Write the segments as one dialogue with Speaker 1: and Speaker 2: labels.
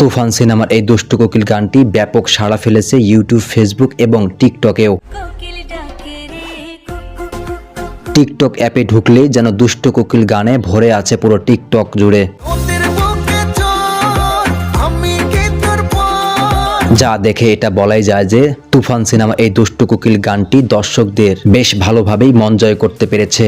Speaker 1: তুফান সিনেমার এই দুষ্টু কোকিল গানটি ব্যাপক সাড়া ফেলেছে ইউটিউব, ফেসবুক এবং টিকটকেও। টিকটক অ্যাপে ঢুকলেই যেন দুষ্ট কোকিল গানে ভরে আছে পুরো টিকটক জুড়ে। যা দেখে এটা বলাই যায় যে তুফান সিনেমা এই দুষ্টু কোকিল গানটি দর্শকদের বেশ ভালোভাবেই মন জয় করতে পেরেছে।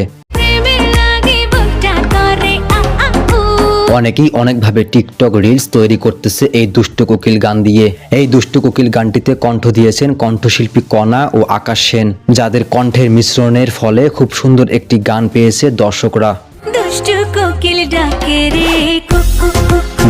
Speaker 1: অনেকেই অনেকভাবে টিকটক রিলস তৈরি করতেছে এই দুষ্ট কোকিল গান দিয়ে। এই দুষ্ট কোকিল গানটিতে কণ্ঠ দিয়েছেন কণ্ঠশিল্পী কণা ও আকাশ সেন, যাদের কণ্ঠের মিশ্রণের ফলে খুব সুন্দর একটি গান পেয়েছে দর্শকরা।
Speaker 2: দুষ্ট কোকিল ডাকে রে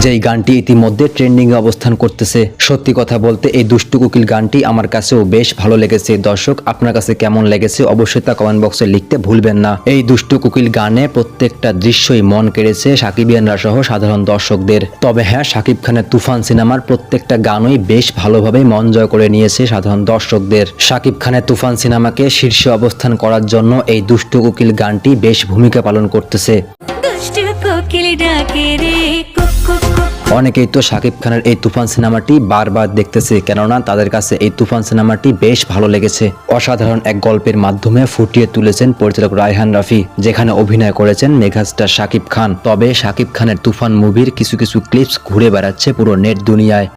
Speaker 1: যেই গানটি ইতিমধ্যে ট্রেন্ডিং এ অবস্থান করতেছে। সত্যি কথা বলতে এই দুষ্টু কোকিল গানটি আমার কাছেও বেশ ভালো লেগেছে। দর্শক, আপনার কাছে কেমন লেগেছে অবশ্যই তা কমেন্ট বক্সে লিখতে ভুলবেন না। এই দুষ্টু কোকিল গানে প্রত্যেকটা দৃশ্যই মন কেড়েছে সাকিবিয়ানরা সহ সাধারণ দর্শকদের। তবে হ্যাঁ সাকিব খানের তুফান সিনেমার প্রত্যেকটা গানই বেশ ভালোভাবে মন জয় করে নিয়েছে সাধারণ দর্শকদের। সাকিব খানের তুফান সিনেমাকে শীর্ষে অবস্থান করার জন্য এই দুষ্টু কোকিল গানটি বেশ ভূমিকা পালন করতেছে।
Speaker 2: দুষ্টু কোকিল ডাকে রে
Speaker 1: অনেকেই তো শাকিব খানের এই তুফান সিনেমাটি বারবার দেখতেছে, কেননা তাদের কাছে এই তুফান সিনেমাটি বেশ ভালো লেগেছে। অসাধারণ এক গল্পের মাধ্যমে ফুটিয়ে তুলেছেন পরিচালক রায়হান রাফি, যেখানে অভিনয় করেছেন মেঘাস্টার শাকিব খান। তবে শাকিব খানের তুফান মুভির কিছু কিছু ক্লিপস ঘুরে বেড়াচ্ছে পুরো নেট দুনিয়ায়।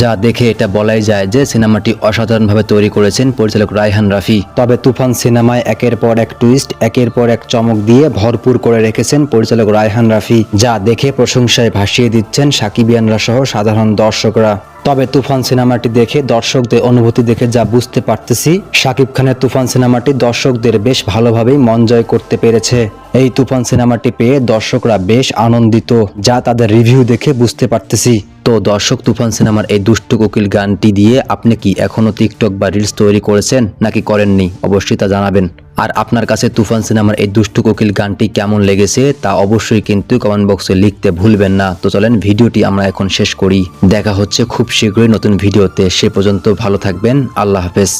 Speaker 1: যা দেখে এটা বলাই যায় যে সিনেমাটি অসাধারণভাবে তৈরি করেছেন পরিচালক রায়হান রাফি। তবে তুফান সিনেমায় একের পর এক টুইস্ট একের পর এক চমক দিয়ে ভরপুর করে রেখেছেন পরিচালক রায়হান রাফি, যা দেখে প্রশংসায় ভাসিয়ে দিচ্ছেন সাকিবিয়ানরা সহ সাধারণ দর্শকরা। তবে তুফান সিনেমাটি দেখে দর্শকদের অনুভূতি দেখে যা বুঝতে পারতেছি, শাকিব খানের তুফান সিনেমাটি দর্শকদের বেশ ভালোভাবেই মন জয় করতে পেরেছে। এই তুফান সিনেমাটি পেয়ে দর্শকরা বেশ আনন্দিত, যা তাদের রিভিউ দেখে বুঝতে পারতেছি। তো দর্শক, তুফান সিনেমার এই দুষ্টু কোকিল গানটি দিয়ে আপনি কি এখনও টিকটক বা রিলস তৈরি করেছেন, নাকি করেননি? অবশ্যই তা জানাবেন। আর আপনার কাছে তুফান সিনেমার এই দুষ্টু কোকিল গানটি কেমন লেগেছে, তা অবশ্যই কিন্তু কমেন্ট বক্সে লিখতে ভুলবেন না। তো চলেন, ভিডিওটি আমরা এখন শেষ করি। দেখা হচ্ছে খুব শীঘ্রই নতুন ভিডিওতে। সে পর্যন্ত ভালো থাকবেন। আল্লাহ হাফেজ।